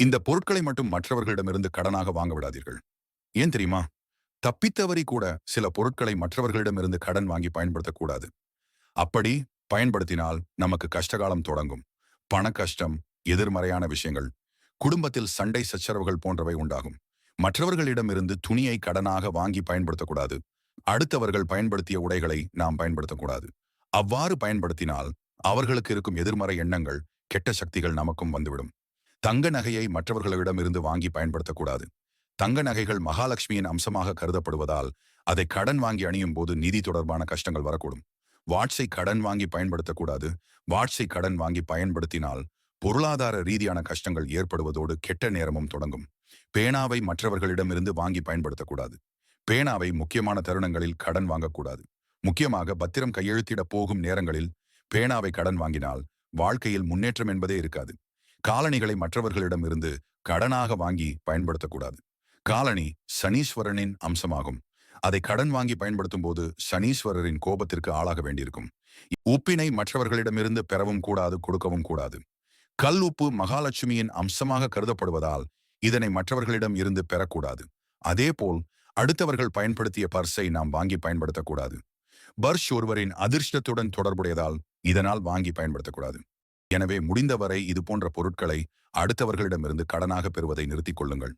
இந்த பொருட்களை மட்டும் மற்றவர்களிடமிருந்து கடனாக வாங்க விடாதீர்கள். ஏன் தெரியுமா? தப்பித்தவரை கூட சில பொருட்களை மற்றவர்களிடமிருந்து கடன் வாங்கி பயன்படுத்தக்கூடாது. அப்படி பயன்படுத்தினால் நமக்கு கஷ்டகாலம் தொடங்கும். பண கஷ்டம் எதிர்மறையான விஷயங்கள் குடும்பத்தில் சண்டை சச்சரவுகள் போன்றவை உண்டாகும். மற்றவர்களிடமிருந்து துணியை கடனாக வாங்கி பயன்படுத்தக்கூடாது. அடுத்தவர்கள் பயன்படுத்திய உடைகளை நாம் பயன்படுத்தக்கூடாது. அவ்வாறு பயன்படுத்தினால் அவர்களுக்கு இருக்கும் எதிர்மறை எண்ணங்கள் கெட்ட சக்திகள் நமக்கும் வந்துவிடும். தங்க நகையை மற்றவர்களிடமிருந்து வாங்கி பயன்படுத்தக்கூடாது. தங்க நகைகள் மகாலட்சுமியின் அம்சமாக கருதப்படுவதால் அதை கடன் வாங்கி அணியும் போது நிதி தொடர்பான கஷ்டங்கள் வரக்கூடும். வாட்ஸை கடன் வாங்கி பயன்படுத்தக்கூடாது. வாட்ஸை கடன் வாங்கி பயன்படுத்தினால் பொருளாதார ரீதியான கஷ்டங்கள் ஏற்படுவதோடு கெட்ட நேரமும் தொடங்கும். பேனாவை மற்றவர்களிடமிருந்து வாங்கி பயன்படுத்தக்கூடாது. பேனாவை முக்கியமான தருணங்களில் கடன் வாங்கக்கூடாது. முக்கியமாக பத்திரம் கையெழுத்திட போகும் நேரங்களில் பேனாவை கடன் வாங்கினால் வாழ்க்கையில் முன்னேற்றம் என்பதே இருக்காது. காலணிகளை மற்றவர்களிடமிருந்து கடனாக வாங்கி பயன்படுத்தக்கூடாது. காலணி சனீஸ்வரனின் அம்சமாகும். அதை கடன் வாங்கி பயன்படுத்தும் போது சனீஸ்வரரின் கோபத்திற்கு ஆளாக வேண்டியிருக்கும். உப்பினை மற்றவர்களிடமிருந்து பெறவும் கூடாது கொடுக்கவும் கூடாது. கல் உப்பு மகாலட்சுமியின் அம்சமாக கருதப்படுவதால் இதனை மற்றவர்களிடம் இருந்து பெறக்கூடாது. அதேபோல் அடுத்தவர்கள் பயன்படுத்திய பர்ஸை நாம் வாங்கி பயன்படுத்தக்கூடாது. பர்ஷ் ஒருவரின் அதிர்ஷ்டத்துடன் தொடர்புடையதால் இதனால் வாங்கி பயன்படுத்தக்கூடாது. எனவே முடிந்தவரை இது போன்ற பொருட்களை அடுத்தவர்களிடமிருந்து கடனாக பெறுவதை நிறுத்திக் கொள்ளுங்கள்.